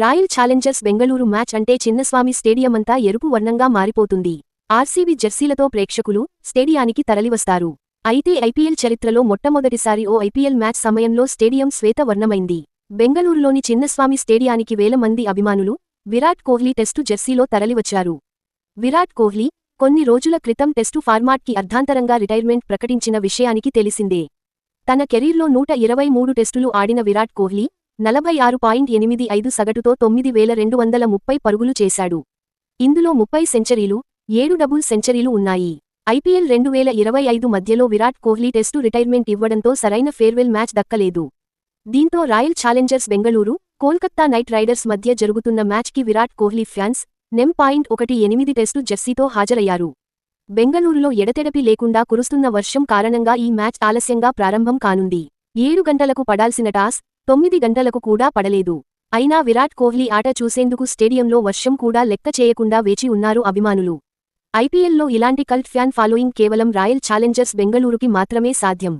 Royal Challengers Bengaluru match అంటే చిన్నస్వామి స్టేడియమంతా ఎరుపు వర్ణంగా మారిపోతుంది. ఆర్సీబీ జెర్సీలతో ప్రేక్షకులు స్టేడియానికి తరలివస్తారు. అయితే ఐపీఎల్ చరిత్రలో మొట్టమొదటిసారి ఓ ఐపీఎల్ మ్యాచ్ సమయంలో స్టేడియం శ్వేతవర్ణమైంది బెంగళూరులోని చిన్నస్వామి స్టేడియానికి వేల మంది అభిమానులు విరాట్ కోహ్లీ టెస్టు జెర్సీలో తరలివచ్చారు. విరాట్ కోహ్లీ కొన్ని రోజుల క్రితం టెస్టు ఫార్మాట్కి అర్ధాంతరంగా రిటైర్మెంట్ ప్రకటించిన విషయానికి తెలిసిందే. తన కెరీర్లో నూట ఇరవై మూడు టెస్టులు ఆడిన విరాట్ కోహ్లీ నలభై ఆరు పాయింట్ ఎనిమిది ఐదు సగటుతో తొమ్మిది వేల రెండు వందల ముప్పై పరుగులు చేశాడు. ఇందులో ముప్పై సెంచరీలు ఏడు డబుల్ సెంచరీలు ఉన్నాయి. ఐపీఎల్ రెండు వేల ఇరవై ఐదు మధ్యలో విరాట్ కోహ్లీ టెస్టు రిటైర్మెంట్ ఇవ్వడంతో సరైన ఫేర్వెల్ మ్యాచ్ దక్కలేదు. దీంతో Royal Challengers Bengaluru Kolkata Knight Riders మధ్య జరుగుతున్న మ్యాచ్కి విరాట్ కోహ్లీ ఫ్యాన్స్ నెం పాయింట్ ఒకటి ఎనిమిది టెస్టు జెర్సీతో హాజరయ్యారు. బెంగళూరులో ఎడతెడపి లేకుండా కురుస్తున్న వర్షం కారణంగా ఈ మ్యాచ్ ఆలస్యంగా ప్రారంభం కానుంది. ఏడు గంటలకు పడాల్సిన టాస్ తొమ్మిది గంటలకు కూడా పడలేదు. అయినా విరాట్ కోహ్లీ ఆట చూసేందుకు స్టేడియంలో వర్షం కూడా లెక్క చేయకుండా వేచి ఉన్నారు అభిమానులు. ఐపీఎల్లో ఇలాంటి కల్ట్ ఫ్యాన్ ఫాలోయింగ్ కేవలం రాయల్ ఛాలెంజర్స్ బెంగళూరుకి మాత్రమే సాధ్యం.